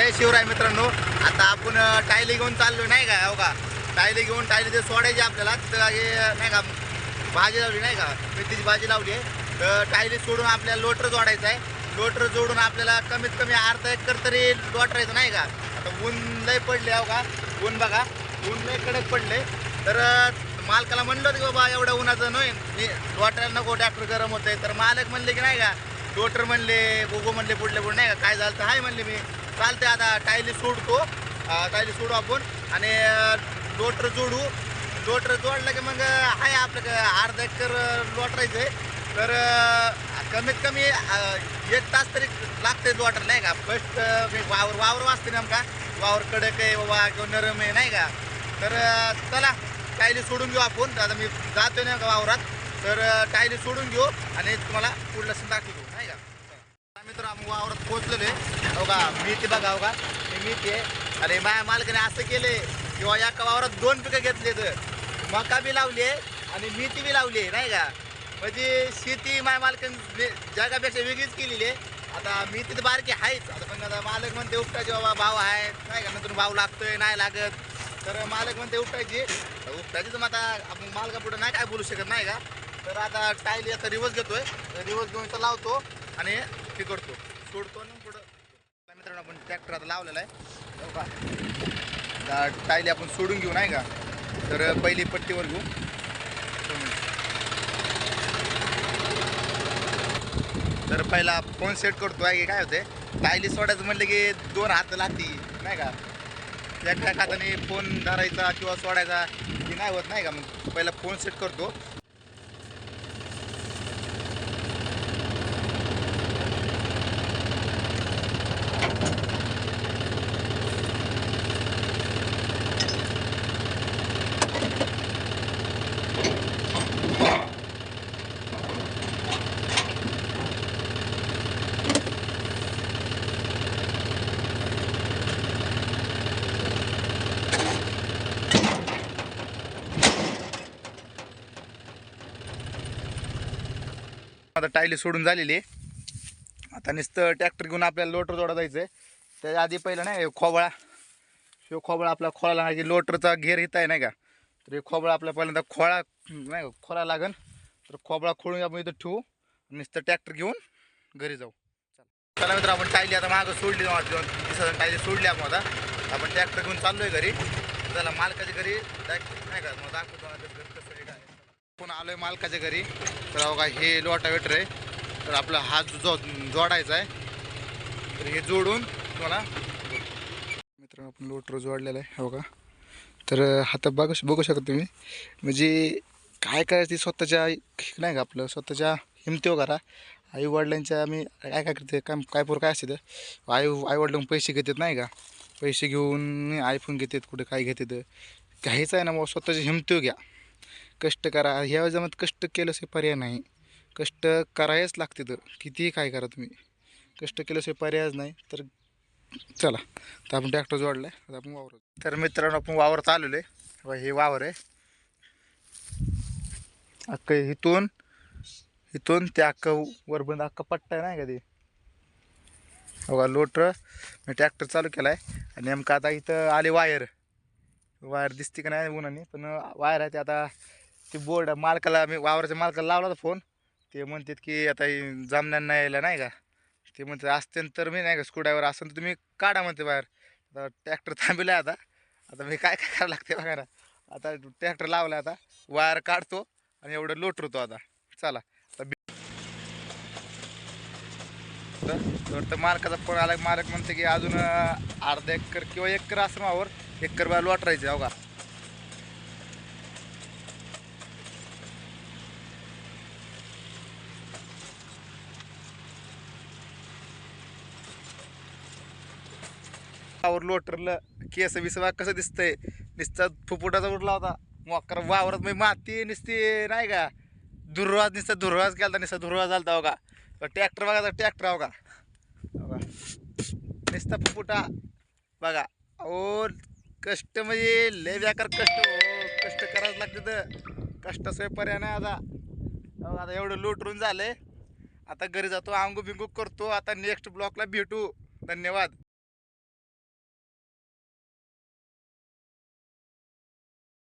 जय शिवराय मित्रांनो. आता आपण टायली घेऊन चाललो नाही का? हो का? टायली घेऊन टायली ते सोडायची आपल्याला. तर हे नाही का भाजी लावली नाही का? मेथीची भाजी लावली आहे. तर टायली सोडून आपल्याला लोटर जोडायचं आहे. लोटर जोडून आपल्याला कमीत कमी अर्धा एकर तरी लोटरायचं नाही का? आता ऊन लय पडले हो का? ऊन बघा. ऊन लय कडक पडले तर मालकाला म्हणलं की बाबा एवढ्या उन्हाचं नाही मी लोटायला नको ट्रॅक्टर गरम होतंय. तर मालक म्हणले की नाही का लोटर म्हणले गोगो म्हणले पुढले पुढे नाही का? काय झालं तर आहे म्हणले मी. चालते आता टायली सोडतो. टायली सोडू आपण. आणि लोटर जोडू. लोटर जोडलं की मग आहे आपलं क- अर्धा एकर लोटरायचं आहे तर कमीत कमी एक तास तरी लागते लोटर नाही का? फर्स्ट म्हणजे वावर वावर वाचते नेमका. वावर कडक आहे बाबा किंवा नरम आहे नाही का? तर चला टायली सोडून घेऊ आपण. आता मी जातोय ना वावरात. तर टायली सोडून घेऊ. आणि तुम्हाला पुढलं सण दाखवतो नाही का? वावरात पोहोचलेलो आहे. हो का? मेथी बघा हो का? मी ते आहे आणि माझ्या मालकाने असं केले किंवा या वावरात दोन पिकं घेतले तर मका बी लावली आहे आणि मेथी बी लावली आहे नाही का? म्हणजे शेती माझ्या मालकाने जगापेक्षा वेगळीच केलेली आहे. आता मी तिथे बारकी आहेच. आता पण आता मालक म्हणते उपटायचे बाबा भाव आहे. नाही का? नंतर भाव लागतोय नाही लागत. तर मालक म्हणते उपटायची. उपटायची तर मग आता आपण मालका पुढे नाही काय बोलू शकत नाही का? तर आता टायली आता रिवर्स घेतोय. रिवर्स घेऊन तर लावतो आणि हे करतो सोडतो आणि पुढं मित्रांनो आपण ट्रॅक्टर आता लावलेला आहे. का? टायली आपण सोडून घेऊ नाही का? तर पहिली पट्टीवर घेऊ. तर पहिला फोन सेट करतो आहे की काय होते टायली सोडायचं म्हणलं की दोन हात लागती नाही का? एकट्या हाताने फोन धरायचा किंवा सोडायचा की नाही होत नाही का? मग पहिला फोन सेट करतो. आता टायली सोडून झालेली आता नुसतं ट्रॅक्टर घेऊन आपल्याला लोटर जोडा जायचं आहे त्याच्या आधी पहिलं नाही खोबळा. हे खोबळा आपला खोळा लागला की लोटरचा घेर येत आहे नाही का? तर हे खोबळा आपल्या पहिल्यांदा खोळा नाही खोळा लागन. तर खोबळा खोळून आपण इथं ठेवू. नुसतं ट्रॅक्टर घेऊन घरी जाऊ. चला चला मित्र आपण टायली आता मागं सोडली दिवसात टायली सोडली आपण आता. आपण ट्रॅक्टर घेऊन चाललोय घरी. चला मालकाच्या घरी. नाही का? मग दाखवतो कसं आहे काय. आलो आलोय मालकाच्या घरी. तर बघा हे लोटावेटर आहे. तर आपला हात जो जोडायचा आहे तर हे जोडून तुम्हाला मित्रांनो आपण लोटर जोडलेला आहे बघा का? तर आता बघू बघू शकता तुम्ही. म्हणजे काय करायचं स्वतःच्या नाही का आपलं स्वतःच्या हिमतीव करा. आई वडिलांच्या आम्ही काय काय करते काय काय पोर काय असते आई आई वडिलांना पैसे घेतात नाही का? पैसे घेऊन आयफोन घेतात कुठे काय घेतात? घ्यायचं आहे ना मग स्वतःच्या हिमतीव घ्या. कष्ट करा. ह्या जमात कष्ट केल्याशिवाय पर्याय नाही. कष्ट करायच लागते तर. कितीही काय करा तुम्ही. कष्ट केल्याशिवाय पर्यायच नाही तर चला. तर आपण ट्रॅक्टर जोडला आहे आता आपण वावर तर मित्रांनो आपण वावर चालवलं. आहे हे वावर आहे. अक्क इथून इथून ते अख्खं वरबंद अख्खा पट्टा आहे नाही का ते? बघा लोटर मी ट्रॅक्टर चालू केला आहे आणि नेमकं आता इथं आले वायर. वायर दिसते का नाही उन्हाने पण वायर आहे ते आता ते बोर्ड मालकाला मी वावराच्या मालकाला लावला होता फोन. ते म्हणतात की आता हे नाही यायला नाही का? ते म्हणते असते तर मी नाही का स्क्रूड्रायव्हर असेल तर तुम्ही काढा म्हणते बाहेर. आता ट्रॅक्टर थांबले आता. आता मी काय काय करावं लागते बघा आता ट्रॅक्टर लावला आता. वायर काढतो आणि एवढं लोटरतो आता. चला. आता तर मालकाचा फोन आला. मालक म्हणते की अजून अर्धा एकर किंवा एकर असं मावर एकर बाय लोटरायचं अवघा का लोटरलं केस विसवा कसं दिसतंय? नुसता फुफुटाचा उठला होता. मोकर वावरत मी माती नुसती नाही का? दुर्वाज नुसता दुर्वाज केला नुसता दुर्वाज झाला हो का ट्रॅक्टर बघा तर ट्रॅक्टर हो का हो नुसता फुफुटा. बघा. ओ कष्ट म्हणजे लय बेकार कष्ट हो. कष्ट करावंच लागते तर. कष्टाशिवाय पर्याय नाही आता. आता एवढं लोटरून झाले आता घरी जातो आंगू बिंगू करतो. आता नेक्स्ट ब्लॉकला भेटू. धन्यवाद.